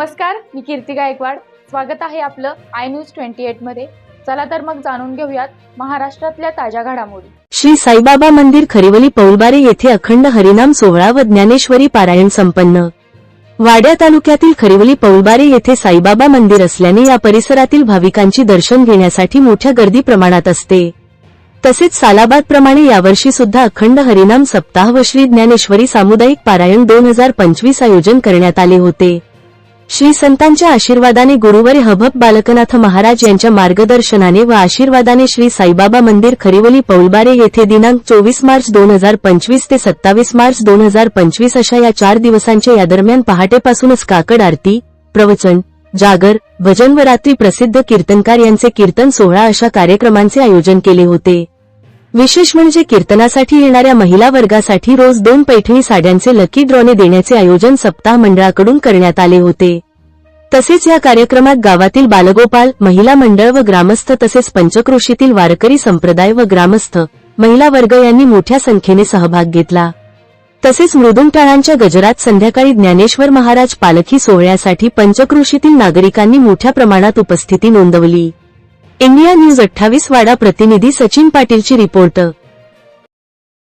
नमस्कार मी कीर्ती गायकवाड. स्वागत आहे आपलं आय न्यूज ट्वेंटी एटमध्ये. चला तर मग जाणून घेऊयात महाराष्ट्रातल्या ताज्या घडामोडी. श्री साईबाबा मंदिर खरिवली पौलबारे येथे अखंड हरिनाम सोहळा व ज्ञानेश्वरी पारायण संपन्न. वाड्या तालुक्यातील खरिवली पौलबारे येथे साईबाबा मंदिर असल्याने या परिसरातील भाविकांची दर्शन घेण्यासाठी मोठ्या गर्दी प्रमाणात असते. तसेच सालाबाद प्रमाणे यावर्षी सुद्धा अखंड हरिनाम सप्ताह व श्री ज्ञानेश्वरी सामुदायिक पारायण दोन हजार पंचवीस आयोजन करण्यात आले होते. श्री संतांच्या आशीर्वादाने गुरुवारी हभप बालकनाथ महाराज यांच्या मार्गदर्शनाने व आशीर्वादाने श्री साईबाबा मंदिर खरिवली पौलबारे येथे दिनांक चोवीस मार्च दोन हजार पंचवीस ते सत्तावीस मार्च दोन हजार पंचवीस अशा या चार दिवसांच्या या दरम्यान पहाटेपासूनच काकड आरती प्रवचन जागर भजन व रात्री प्रसिद्ध कीर्तनकार यांचे कीर्तन सोहळा अशा कार्यक्रमांचे आयोजन केले होते. विशेष म्हणजे कीर्तनासाठी येणाऱ्या महिला वर्गासाठी रोज दोन पैठणी साड्यांचे लकी ड्रॉने देण्याचे आयोजन सप्ताह मंडळाकडून करण्यात आले होते. तसेच या कार्यक्रमात गावातील बालगोपाल महिला मंडळ व ग्रामस्थ तसेच पंचक्रोशीतील वारकरी संप्रदाय व ग्रामस्थ महिला वर्ग यांनी मोठ्या संख्येने सहभाग घेतला. तसेच मृदुंगटाळांच्या गजरात संध्याकाळी ज्ञानेश्वर महाराज पालखी सोहळ्यासाठी पंचक्रोशीतील नागरिकांनी मोठ्या प्रमाणात उपस्थिती नोंदवली. इंडिया न्यूज अठ्ठावीस वाडा प्रतिनिधी सचिन पाटीलची रिपोर्ट